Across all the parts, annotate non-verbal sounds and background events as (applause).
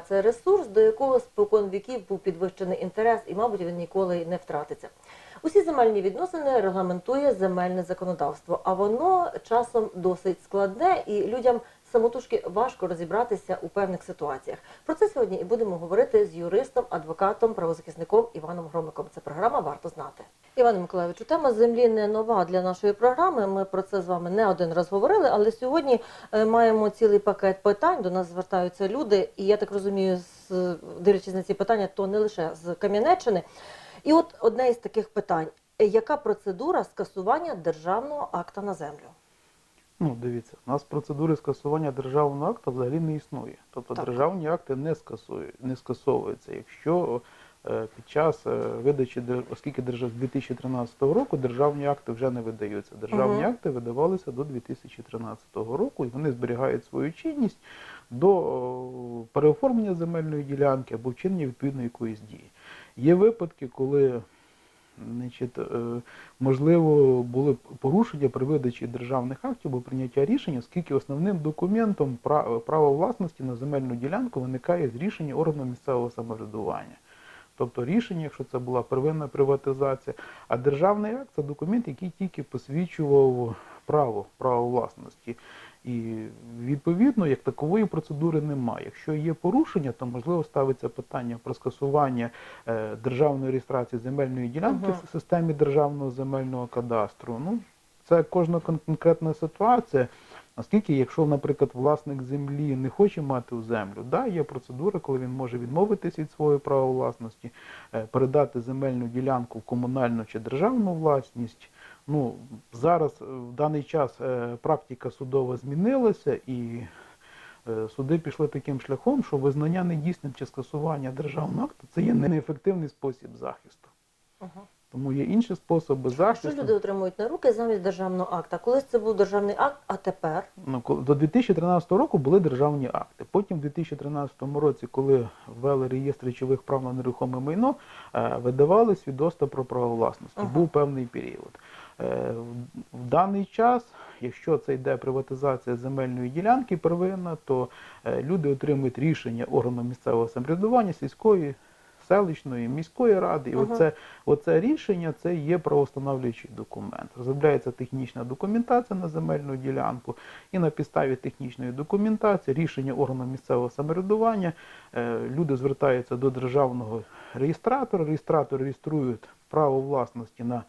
це ресурс, до якого спокон віків був підвищений інтерес, і, мабуть, він ніколи не втратиться. Усі земельні відносини регламентує земельне законодавство, а воно часом досить складне і людям самотужки важко розібратися у певних ситуаціях. Про це сьогодні і будемо говорити з юристом, адвокатом, правозахисником Іваном Громиком. Це програма варто знати. Іване Миколаївичу, тема землі не нова для нашої програми. Ми про це з вами не один раз говорили, але сьогодні е, маємо цілий пакет питань. До нас звертаються люди, і я так розумію, дивлячись на ці питання, то не лише з Кам'янеччини. І от одне із таких питань: яка процедура скасування державного акта на землю? Ну, дивіться, у нас процедури скасування державного акту взагалі не існує. Тобто Так. державні акти не скасують, не скасовуються. Якщо е, під час е, видачі, оскільки держав з 2013 року державні акти вже не видаються. Державні Мгм. акти видавалися до 2013 року, і вони зберігають свою чинність до переоформлення земельної ділянки або вчинення відповідної якоїсь дії. Є випадки, коли Е, можливо, були порушення при видачі державних актів або прийняття рішення, оскільки основним документом право власності на земельну ділянку виникає з рішення органу місцевого самоврядування. Тобто рішення, якщо це була первинна приватизація, а державний акт це документ, який тільки посвідчував право, право власності. І відповідно, як такової процедури немає. Якщо є порушення, то можливо ставиться питання про скасування е, державної реєстрації земельної ділянки Мгм. в системі державного земельного кадастру. Ну, це кожна конкретна ситуація. Оскільки, якщо, наприклад, власник землі не хоче мати у землю, да, є процедура, коли він може відмовитися від своєї права власності, е, передати земельну ділянку в комунальну чи державну власність. Ну, зараз е, в даний час е, практика судова змінилася і е, суди пішли таким шляхом, що визнання недійсним чи скасування державного акту це є неефективний спосіб захисту. Ага. Тому є інші способи А що люди отримують на руки замість державного акта? Колись це був державний акт, а тепер Ну, до 2013 року були державні акти. Потім, в 2013 році, коли ввели реєстр речових прав на нерухоме майно, видавали свідоцтва про право власності. Ага. Був певний період. Е, в- даний час, якщо це йде приватизація земельної ділянки первинна, то е, люди отримують рішення органу місцевого самоврядування, сільської, селищної, міської ради. І Ага. оце, оце рішення це є правостановлюючий документ. Розробляється технічна документація на земельну ділянку, і на підставі технічної документації, рішення органу місцевого самоврядування, е, люди звертаються до державного реєстратора. Реєстратор реєструє право власності на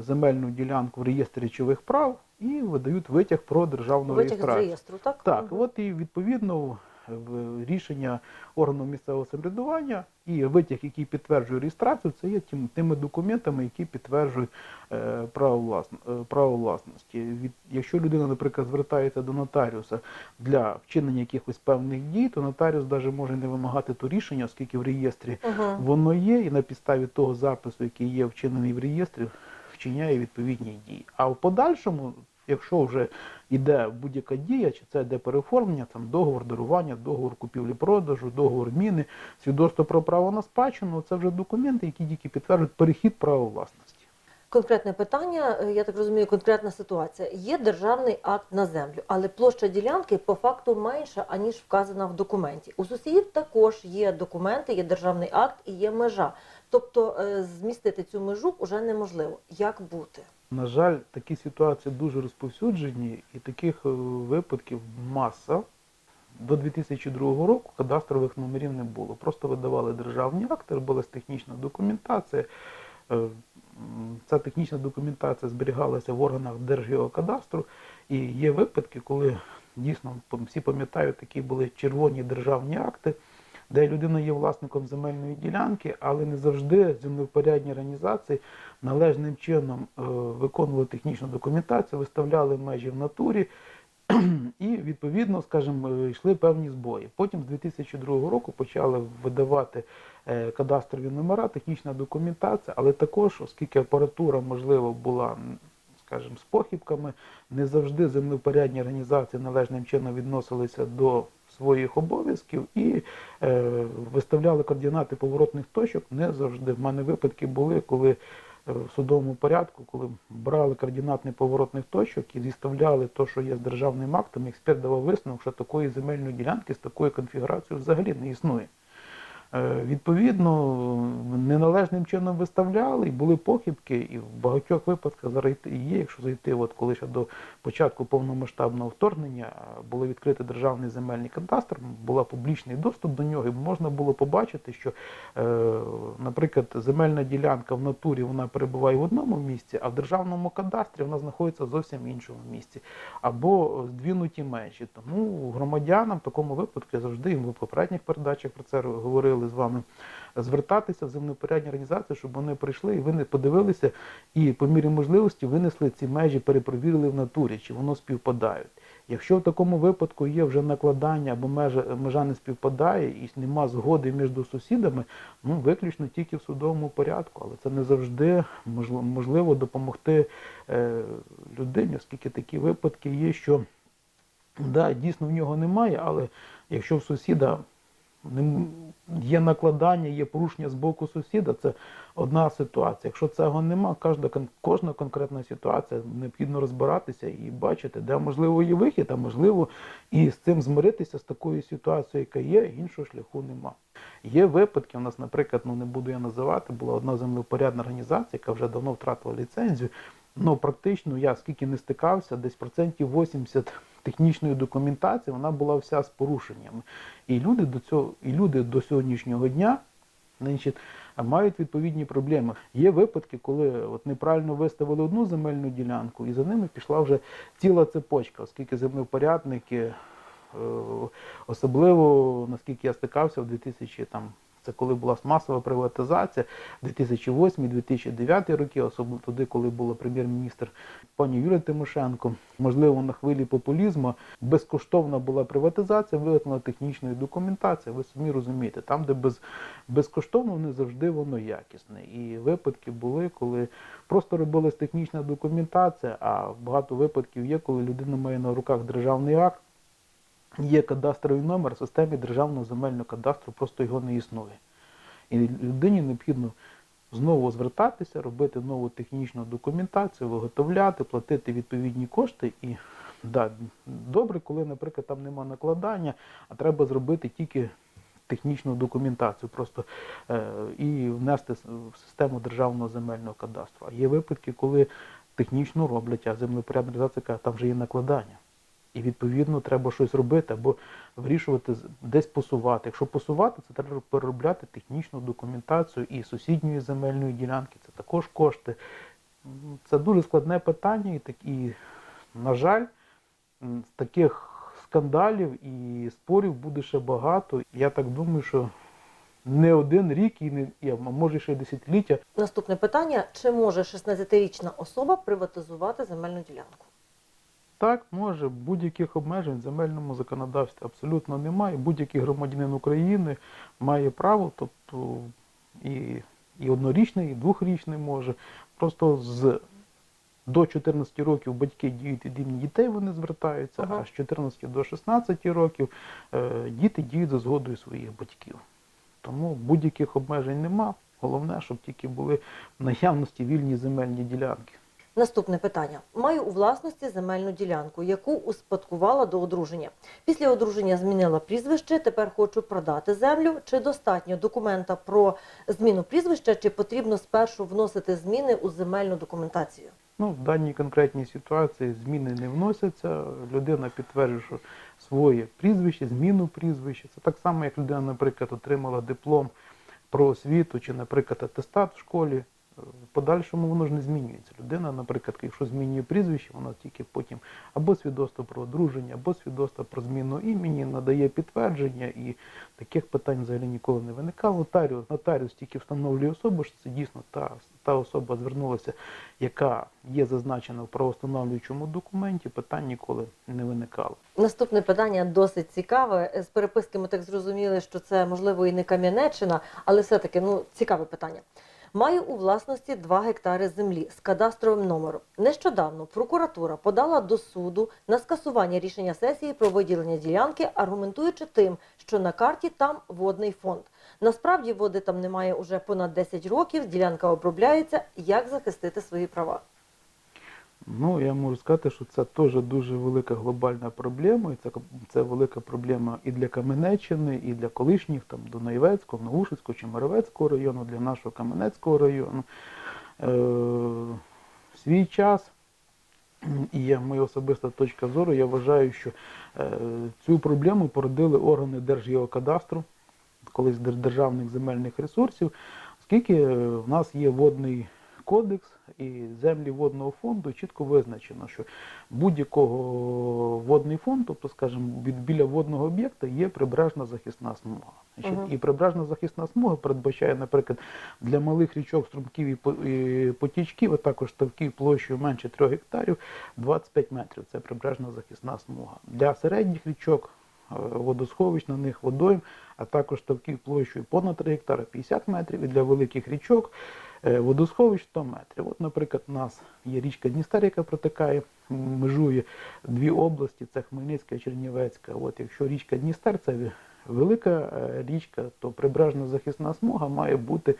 земельну ділянку в реєстрі речових прав і видають витяг про державну витяг з реєстрацію. реєстру, так? Так, Мгм. от і відповідно в рішення органу місцевого самоврядування і витяг, який підтверджує реєстрацію, це є тим, тими документами, які підтверджують е, право, власн, е, право власності. Від, якщо людина, наприклад, звертається до нотаріуса для вчинення якихось певних дій, то нотаріус навіть може не вимагати то рішення, оскільки в реєстрі Мгм. воно є, і на підставі того запису, який є вчинений в реєстрі, вчиняє відповідні дії. А в подальшому, якщо вже йде будь-яка дія, чи це йде переоформлення, там договор дарування, договор купівлі-продажу, договор міни, свідоцтво про право на спадщину, це вже документи, які тільки підтверджують перехід права власності. Конкретне питання, е, я так розумію, конкретна ситуація. Є державний акт на землю, але площа ділянки по факту менша, аніж вказана в документі. У сусідів також є документи, є державний акт і є межа. Тобто е, змістити цю межу вже неможливо. Як бути? На жаль, такі ситуації дуже розповсюджені, і таких е, випадків маса. До 2002 року кадастрових номерів не було. Просто видавали державні акти, робилась технічна документація. Е, Ця технічна документація зберігалася в органах Держгеокадастру. І є випадки, коли дійсно всі пам'ятають, такі були червоні державні акти, де людина є власником земельної ділянки, але не завжди землевпорядні організації належним чином е, виконували технічну документацію, виставляли межі в натурі. (clears throat) І відповідно, скажімо, йшли певні збої. Потім з 2002 року почали видавати е, кадастрові номера, технічна документація, але також, оскільки апаратура, можливо, була, скажімо, з похибками, не завжди землевпорядні організації належним чином відносилися до своїх обов'язків і е, виставляли координати поворотних точок не завжди. В мене випадки були, коли е, в судовому порядку, коли брали координатний поворотних точок і зіставляли те, що є з державним актом, експерт давав висновок, що такої земельної ділянки з такою конфігурацією взагалі не існує. Е, Відповідно, неналежним чином виставляли, і були похибки, і в багатьох випадках зараз є, якщо зайти, от коли ще до початку повномасштабного вторгнення е, були відкриті державний земельний кадастр, була публічний доступ до нього, і можна було побачити, що, е, наприклад, земельна ділянка в натурі вона перебуває в одному місці, а в державному кадастрі вона знаходиться в зовсім іншому місці, або здвинуті межі. Тому громадянам в такому випадку я завжди в попередніх передачах про це говорили з вами. Звертатися в землепорядні організації, щоб вони прийшли і вони подивилися і по мірі можливості винесли ці межі, перепровірили в натурі, чи воно співпадають. Якщо в такому випадку є вже накладання або межа, межа не співпадає і нема згоди між сусідами, ну виключно тільки в судовому порядку, але це не завжди можливо, допомогти е, людині, оскільки такі випадки є, що да, дійсно в нього немає, але якщо в сусіда є накладання, є порушення з боку сусіда, це одна ситуація. Якщо цього нема, кожна, кожна конкретна ситуація необхідно розбиратися і бачити, де можливо є вихід, а можливо і з цим змиритися з такою ситуацією, яка є, іншого шляху нема. Є випадки, у нас, наприклад, ну не буду я називати, була одна землепорядна організація, яка вже давно втратила ліцензію. Ну, практично я скільки не стикався, десь процентів 80 технічної документації, вона була вся з порушеннями. І люди до цього, і люди до сьогоднішнього дня значить, мають відповідні проблеми. Є випадки, коли от неправильно виставили одну земельну ділянку, і за ними пішла вже ціла цепочка, оскільки землевпорядники, е, особливо наскільки я стикався в 2000 там. Це коли була масова приватизація 2008-2009 роки, особливо туди, коли була прем'єр-міністр пані Юлія Тимошенко. Можливо, на хвилі популізму безкоштовна була приватизація, виготовлена технічної документації. Ви самі розумієте, там, де без, безкоштовно, не завжди воно якісне. І випадки були, коли просто робилась технічна документація, а багато випадків є, коли людина має на руках державний акт. Є кадастровий номер, в системі державного земельного кадастру просто його не існує. І людині необхідно знову звертатися, робити нову технічну документацію, виготовляти, платити відповідні кошти. І да, добре, коли, наприклад, там нема накладання, а треба зробити тільки технічну документацію просто е, і внести в систему державного земельного кадастру. А є випадки, коли технічно роблять, а землепорядна організація каже, там вже є накладання. І відповідно треба щось робити або вирішувати десь посувати. Якщо посувати, це треба переробляти технічну документацію і сусідньої земельної ділянки. Це також кошти. Це дуже складне питання, і, так, і на жаль, з таких скандалів і спорів буде ще багато. Я так думаю, що не один рік і не а може ще десятиліття Наступне питання: чи може 16-річна особа приватизувати земельну ділянку? Так, може, будь-яких обмежень в земельному законодавстві абсолютно немає. Будь-який громадянин України має право, тобто і, і однорічний, і двохрічний може. Просто з до 14 років батьки діють від імені дітей, вони звертаються, Ага. а з 14 до 16 років е, діти діють за згодою своїх батьків. Тому будь-яких обмежень нема. Головне, щоб тільки були в наявності вільні земельні ділянки. Наступне питання: маю у власності земельну ділянку, яку успадкувала до одруження. Після одруження змінила прізвище. Тепер хочу продати землю. Чи достатньо документа про зміну прізвища, чи потрібно спершу вносити зміни у земельну документацію? Ну, в даній конкретній ситуації зміни не вносяться. Людина підтверджує, що своє прізвище, зміну прізвища. Це так само, як людина, наприклад, отримала диплом про освіту чи, наприклад, атестат в школі. В подальшому воно ж не змінюється. Людина, наприклад, якщо змінює прізвище, вона тільки потім або свідоцтво про одруження, або свідоцтво про зміну імені надає підтвердження, і таких питань взагалі ніколи не виникало. Нотаріус, нотаріус тільки встановлює особу, що це дійсно та, та особа звернулася, яка є зазначена в правоустановлюючому документі, питань ніколи не виникало. Наступне питання досить цікаве. З переписки ми так зрозуміли, що це можливо і не Кам'янеччина, але все-таки ну цікаве питання. Маю у власності 2 гектари землі з кадастровим номером. Нещодавно прокуратура подала до суду на скасування рішення сесії про виділення ділянки, аргументуючи тим, що на карті там водний фонд. Насправді води там немає уже понад 10 років, ділянка обробляється. Як захистити свої права? Ну, я можу сказати, що це теж дуже велика глобальна проблема, і це, це велика проблема і для Каменеччини, і для колишніх там Дунаєвецького, Наушицького чи Меревецького району, для нашого Каменецького району. Е, в свій час, і є моя особиста точка зору, я вважаю, що е, цю проблему породили органи Держгеокадастру, колись Дер- державних земельних ресурсів, оскільки е, в нас є водний кодекс і землі водного фонду чітко визначено, що будь-якого водний фонд, тобто, скажімо, від- біля водного об'єкта є прибережна захисна смуга. Значить, Мгм. І прибережна захисна смуга передбачає, наприклад, для малих річок, струмків і потічків, а також ставків площею менше 3 гектарів 25 метрів. Це прибережна захисна смуга. Для середніх річок, е, водосховищ на них водойм, а також ставків площею понад 3 гектари 50 метрів, і для великих річок водосховищ 100 метрів. От, наприклад, у нас є річка Дністер, яка протикає, межує дві області, це Хмельницька і Чернівецька. От, якщо річка Дністер це велика е, річка, то прибережна захисна смуга має бути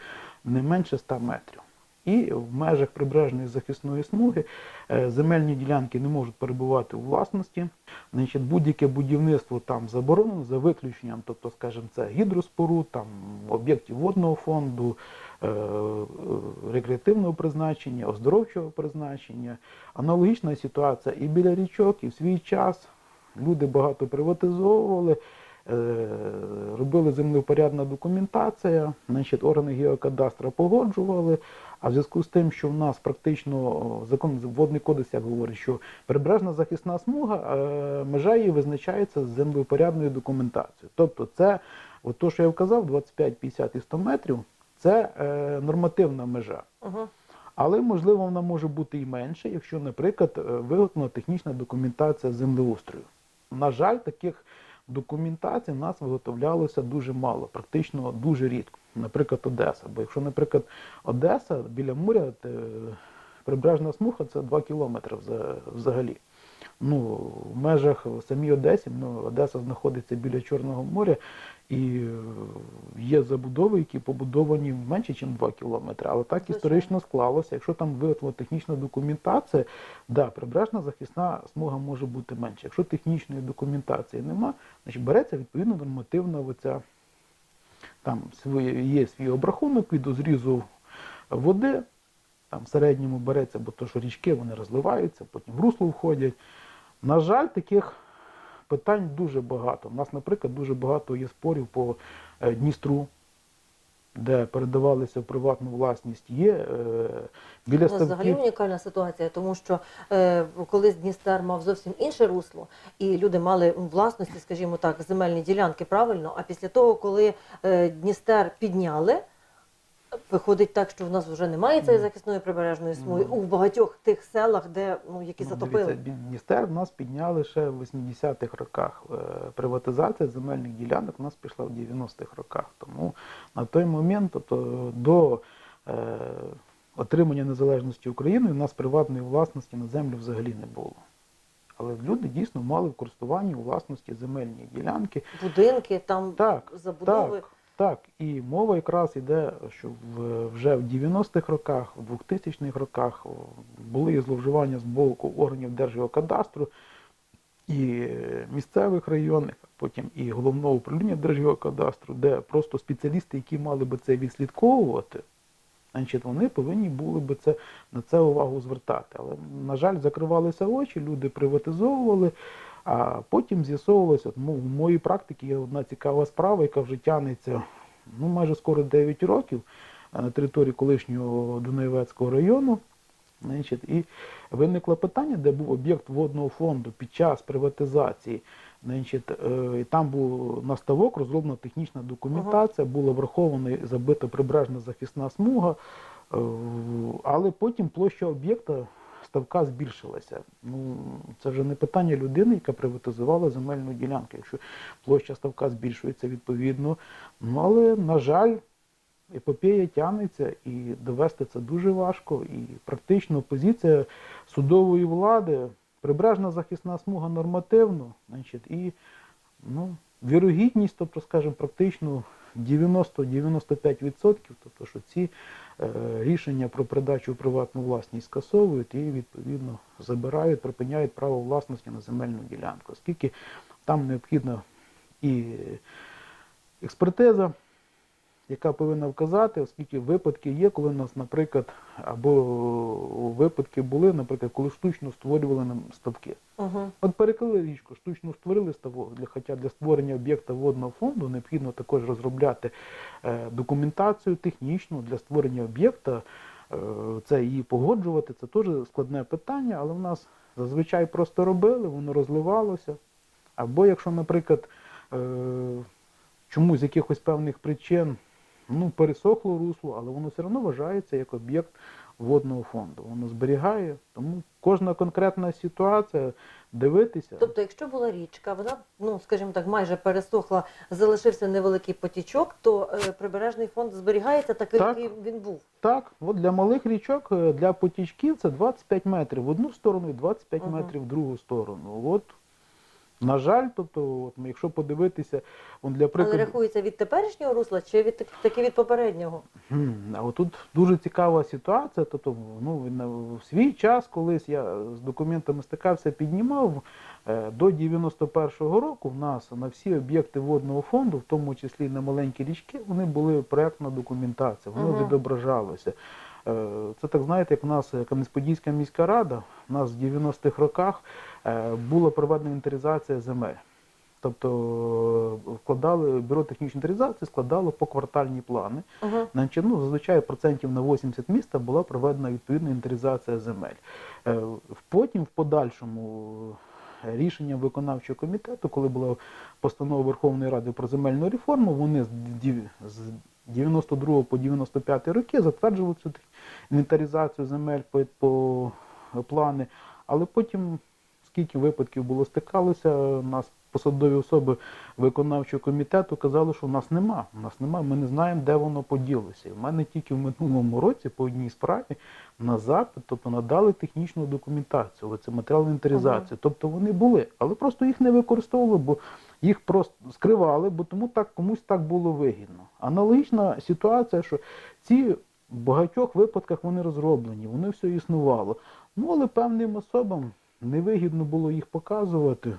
не менше 100 метрів. І в межах прибережної захисної смуги е, земельні ділянки не можуть перебувати у власності. Значить, будь-яке будівництво там заборонено за виключенням, тобто, скажімо, це гідроспоруд, там об'єктів водного фонду, е, е, рекреативного призначення, оздоровчого призначення. Аналогічна ситуація і біля річок, і в свій час люди багато приватизовували. е, Робили землевпорядна документація, значить, органи геокадастра погоджували. А в зв'язку з тим, що в нас практично закон водний кодекс як говорить, що прибережна захисна смуга, е, межа її визначається з землевпорядною документацією. Тобто, це, от то, що я вказав, 25, 50 і 100 метрів, це е, нормативна межа. Угу. Але можливо вона може бути і менше, якщо, наприклад, е, виготовлена технічна документація землеустрою. На жаль, таких документацій в нас виготовлялося дуже мало, практично дуже рідко. Наприклад, Одеса. Бо якщо, наприклад, Одеса біля моря, прибережна смуга це 2 кілометри взагалі. Ну, в межах самій Одесі, ну, Одеса знаходиться біля Чорного моря, і е, є забудови, які побудовані менше, ніж 2 кілометри. Але так історично склалося. Якщо там виготовлена технічна документація, да, прибережна захисна смуга може бути менше. Якщо технічної документації нема, значить береться відповідно нормативна оця, там є свій обрахунок від зрізу води, там в середньому береться, бо то, що річки вони розливаються, потім в русло входять. На жаль, таких питань дуже багато. У нас, наприклад, дуже багато є спорів по е, Дністру, де передавалися в приватну власність. Є е, біля У взагалі унікальна ситуація, тому що е, колись Дністер мав зовсім інше русло, і люди мали у власності, скажімо так, земельні ділянки правильно. А після того, коли е, Дністер підняли, виходить так, що в нас вже немає цієї захисної прибережної смуги Ну. у багатьох тих селах, де ну які Ну, затопили. дивіться, в нас підняли ще в 80-х роках. Е, Приватизація земельних ділянок у нас пішла в 90-х роках. Тому на той момент, тобто до е, отримання незалежності України, у нас приватної власності на землю взагалі не було. Але люди дійсно мали в користуванні у власності земельні ділянки. Будинки там Так, забудови. Так, так. І мова якраз йде, що вже в 90-х роках, в 2000-х роках були зловживання з боку органів Держгеокадастру і місцевих районних, потім і головного управління Держгеокадастру, де просто спеціалісти, які мали би це відслідковувати, значить, вони повинні були би це, на це увагу звертати. Але, на жаль, закривалися очі, люди приватизовували, а потім з'ясовувалося, от, в моїй практиці є одна цікава справа, яка вже тягнеться ну, майже скоро 9 років на території колишнього Дунаєвецького району. Значить, і виникло питання, де був об'єкт водного фонду під час приватизації. Значить, е, і там був на ставок розроблена технічна документація, була врахована і забита прибережна захисна смуга, е, але потім площа об'єкта ставка збільшилася. Ну, це вже не питання людини, яка приватизувала земельну ділянку. Якщо площа ставка збільшується відповідно, ну але, на жаль, епопея тягнеться і довести це дуже важко. І практично позиція судової влади, прибережна захисна смуга нормативно, значить, і ну, вірогідність, тобто, скажімо, практично 90-95%, тобто, що ці е, рішення про передачу у приватну власність скасовують і відповідно забирають, припиняють право власності на земельну ділянку, оскільки там необхідна і експертиза, яка повинна вказати, оскільки випадки є, коли у нас, наприклад, або випадки були, наприклад, коли штучно створювали нам ставки. Угу. От перекрили річку, штучно створили ставок, для, хоча для створення об'єкта водного фонду необхідно також розробляти е, документацію технічну для створення об'єкта, е, це її погоджувати, це теж складне питання, але в нас зазвичай просто робили, воно розливалося. Або якщо, наприклад, е, чомусь з якихось певних причин ну, пересохло русло, але воно все одно вважається як об'єкт водного фонду. Воно зберігає, тому кожна конкретна ситуація дивитися. Тобто, якщо була річка, вона, ну скажімо так, майже пересохла, залишився невеликий потічок, то е, прибережний фонд зберігається такий, Так. який він був. Так, от для малих річок, е, для потічків це 25 метрів в одну сторону і 25 Мгм. метрів в другу сторону. От, на жаль, тобто, от, якщо подивитися, он для Але рахується від теперішнього русла чи від таки від попереднього? А отут дуже цікава ситуація. Тобто, ну, в свій час, колись я з документами стикався, піднімав е, до 91-го року в нас на всі об'єкти водного фонду, в тому числі на маленькі річки, вони були проектна документація, воно Мгм. відображалося. Е, Це так знаєте, як у нас Кам'янець-Подільська міська рада, у нас в 90-х роках була проведена інвентаризація земель. Тобто е, вкладали бюро технічної інвентаризації, складало поквартальні плани. Угу. Значить, ну, зазвичай процентів на 80 міста була проведена відповідна інвентаризація земель. Е, Потім, в подальшому, е, рішенням виконавчого комітету, коли була постанова Верховної Ради про земельну реформу, вони з 92 по 95 роки затверджували цю інвентаризацію земель по, по плани, але потім, скільки випадків було стикалося, нас посадові особи виконавчого комітету казали, що в нас нема. У нас нема, ми не знаємо, де воно поділося. І в мене тільки в минулому році по одній справі на запит, тобто надали технічну документацію, це матеріал інвентаризації. Тобто вони були, але просто їх не використовували, бо їх просто скривали, бо тому так комусь так було вигідно. Аналогічна ситуація, що ці в багатьох випадках вони розроблені, вони все існувало. Ну, але певним особам невигідно було їх показувати.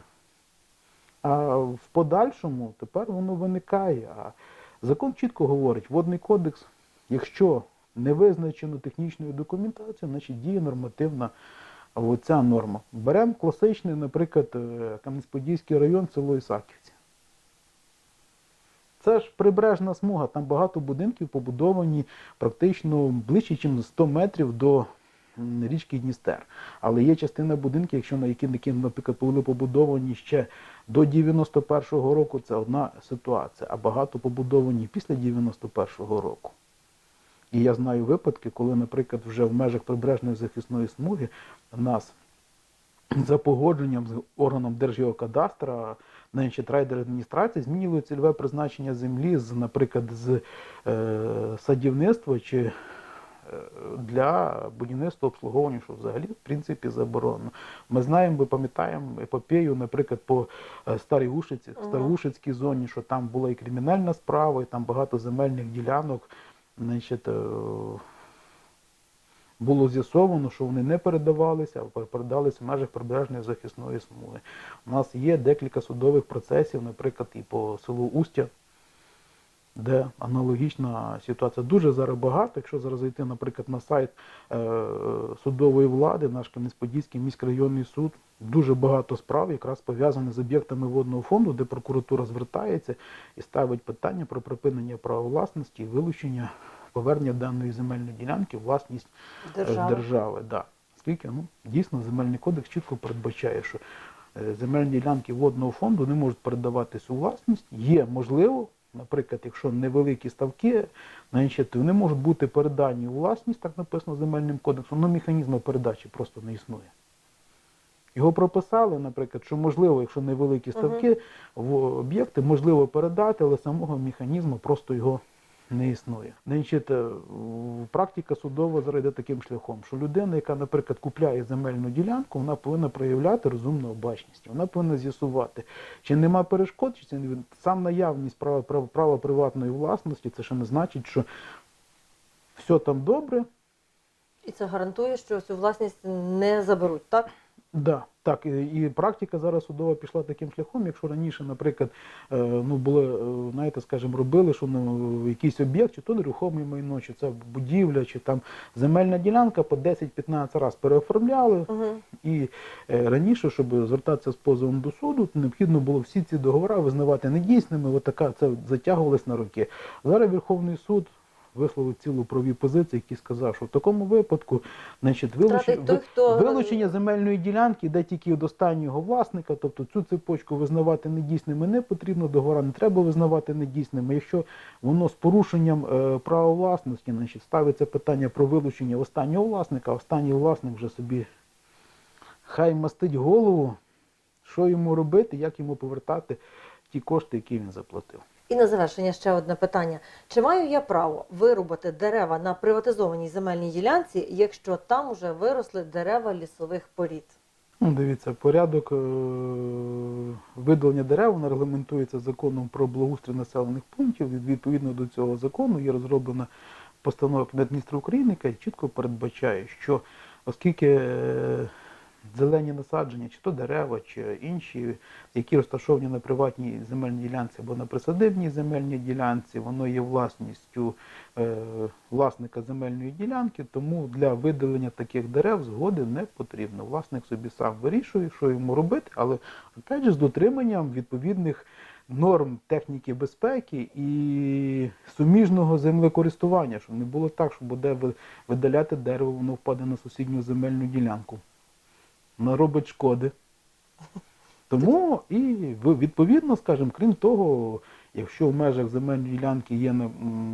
А в подальшому тепер воно виникає. А закон чітко говорить, водний кодекс, якщо не визначено технічною документацією, значить діє нормативна оця норма. Беремо класичний, наприклад, е, Кам'янець-Подільський район, село Ісаківці. Це ж прибережна смуга, там багато будинків побудовані практично ближче, ніж 100 метрів до річки Дністер. Але є частина будинків, якщо на які, наприклад, були побудовані ще до 91-го року, це одна ситуація, а багато побудовані після 91-го року. І я знаю випадки, коли, наприклад, вже в межах прибережної захисної смуги нас за погодженням з органом Держгеокадастра, значить, райдержадміністрації змінювали цільове призначення землі з, наприклад, з е, садівництва чи для будівництва обслуговування, що взагалі в принципі заборонено. Ми знаємо, ми пам'ятаємо епопею, наприклад, по е, Старій Ушиці, Ага. Староушицькій зоні, що там була і кримінальна справа, і там багато земельних ділянок. Значить, е, було з'ясовано, що вони не передавалися, а передалися в межах прибережної захисної смуги. У нас є декілька судових процесів, наприклад, і по селу Устя, де аналогічна ситуація. Дуже зараз багато. Якщо зараз зайти, наприклад, на сайт е, судової влади, наш Кам'янець-Подільський міськрайонний суд, дуже багато справ якраз пов'язаних з об'єктами водного фонду, де прокуратура звертається і ставить питання про припинення права власності і вилучення повернення даної земельної ділянки власність е, Держава. держави. Да. Оскільки ну, дійсно земельний кодекс чітко передбачає, що е, земельні ділянки водного фонду не можуть передаватись у власність. Є можливо, наприклад, якщо невеликі ставки, значить, вони можуть бути передані у власність, так написано земельним кодексом, але механізму передачі просто не існує. Його прописали, наприклад, що можливо, якщо невеликі ставки в об'єкти, можливо передати, але самого механізму просто його не існує. Значить, е, практика судова зараз таким шляхом, що людина, яка, наприклад, купляє земельну ділянку, вона повинна проявляти розумну обачність. Вона повинна з'ясувати, чи нема перешкод, чи це сам наявність права, права, права приватної власності, це ще не значить, що все там добре. І це гарантує, що цю власність не заберуть, так? Да, так, і, практика зараз судова пішла таким шляхом, якщо раніше, наприклад, е, ну було, е, знаєте, скажімо, робили, що ну, якийсь об'єкт, чи то нерухоме майно, чи це будівля, чи там земельна ділянка по 10-15 разів переоформляли. Угу. І е, раніше, щоб звертатися з позовом до суду, необхідно було всі ці договори визнавати недійсними. От така це затягувалось на роки. Зараз Верховний суд висловив цілу праві позиції, який сказав, що в такому випадку, значить, вилучення, той, хто- вилучення земельної ділянки йде тільки від останнього власника, тобто цю цепочку визнавати недійсними не потрібно, договора не треба визнавати недійсними. Якщо воно з порушенням е, права власності, значить ставиться питання про вилучення останнього власника, а останній власник вже собі хай мастить голову, що йому робити, як йому повертати ті кошти, які він заплатив. І на завершення ще одне питання: чи маю я право вирубати дерева на приватизованій земельній ділянці, якщо там уже виросли дерева лісових порід? Ну, дивіться, порядок е- видалення дерев воно регламентується законом про благоустрій населених пунктів. Відповідно до цього закону є розроблена постанова Кабінету міністрів України, яка чітко передбачає, що оскільки е, зелені насадження, чи то дерева, чи інші, які розташовані на приватній земельній ділянці або на присадибній земельній ділянці, воно є власністю е, власника земельної ділянки, тому для видалення таких дерев згоди не потрібно. Власник собі сам вирішує, що йому робити, але опять же з дотриманням відповідних норм техніки безпеки і суміжного землекористування, щоб не було так, що буде видаляти дерево, воно впаде на сусідню земельну ділянку. Наробить шкоди. Тому і відповідно, скажімо, крім того, якщо в межах земельної ділянки є,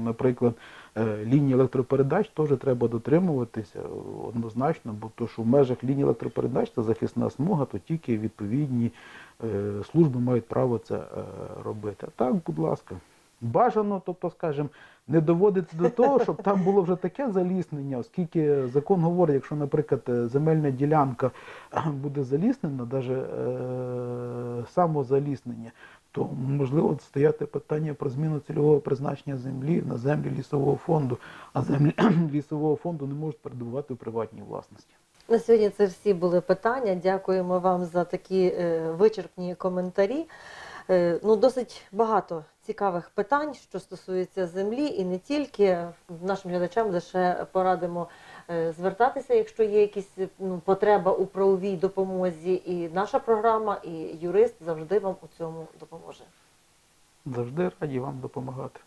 наприклад, е, лінії електропередач, теж треба дотримуватися однозначно, бо то, що в межах лінії електропередач це захисна смуга, то тільки відповідні е, служби мають право це е, робити. А так, будь ласка. Бажано, тобто, скажімо, не доводити до того, щоб там було вже таке заліснення, оскільки закон говорить, якщо, наприклад, е, земельна ділянка е, буде заліснена, навіть е, самозаліснення, то можливо стояти питання про зміну цільового призначення землі на землі лісового фонду, а землі (clears throat) лісового фонду не можуть передавати у приватній власності. На сьогодні це всі були питання. Дякуємо вам за такі е, вичерпні коментарі. Е, ну, досить багато цікавих питань, що стосуються землі, і не тільки нашим глядачам лише порадимо е, звертатися, якщо є якісь ну, потреба у правовій допомозі. І наша програма, і юрист завжди вам у цьому допоможе. Завжди раді вам допомагати.